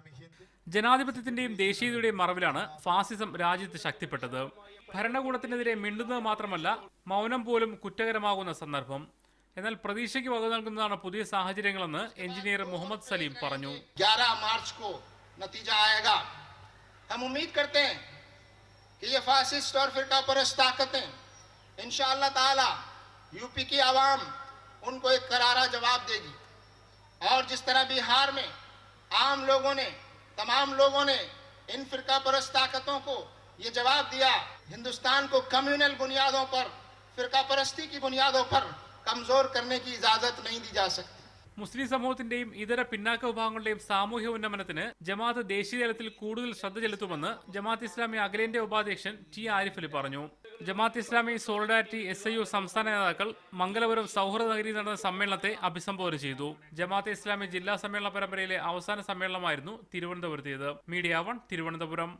इस्लामी हिंद ജനാധിപത്യത്തിന്റെയും ദേശീയതയുടെയും മറവിലാണ് ഫാസിസം രാജ്യത്ത് ശക്തിപ്പെട്ടത് ഭരണകൂടത്തിനെതിരെ മിണ്ടുന്നത് മാത്രമല്ല മൗനം പോലും കുറ്റകരമാകുന്ന സന്ദർഭം എന്നാൽ പ്രതീക്ഷയ്ക്ക് വക നൽകുന്നതാണ് പുതിയ സാഹചര്യങ്ങളെന്ന് എഞ്ചിനീയർ മുഹമ്മദ് സലീം പറഞ്ഞു 11 मार्च को नतीजा आएगा हम उम्मीद करते हैं कि ये फासिस्ट और फिरका परस्त ताकतें इन ताला यूपी की आवाम उनको एक करारा जवाब देगी और जिस तरह बिहार में आम लोगों ने, तमाम लोगों ने इन फिरका परस्त ताकतों को ये जवाब दिया, हिंदुस्तान को कम्युनल बुनियादों पर फिरका परस्ती की बुनियादों पर कमज़ोर करने की इजाज़त नहीं दी जा सकती। മുസ്ലിം സമൂഹത്തിന്റെയും ഇതര പിന്നാക്ക വിഭാഗങ്ങളുടെയും സാമൂഹ്യ ഉന്നമനത്തിന് ജമാഅത്ത് ദേശീയ തലത്തിൽ കൂടുതൽ ശ്രദ്ധ ചെലുത്തുമെന്ന് ജമാഅത്ത് ഇസ്ലാമി അഖിലേന്ത്യാ ഉപാധ്യക്ഷൻ ടി ആരിഫ് അലി പറഞ്ഞു. Jamaat Islami solidarity S I U സംസ്ഥാന നേതാക്കൾ മംഗലപുരം സൗഹൃദ നഗരിയിൽ നടന്ന സമ്മേളനത്തെ അഭിസംബോധന ചെയ്തു. ജമാഅത്ത് ഇസ്ലാമി ജില്ലാ സമ്മേളന പരമ്പരയിലെ അവസാന സമ്മേളനമായിരുന്നു തിരുവനന്തപുരത്തേത്. Media one Thiruvananthapuram.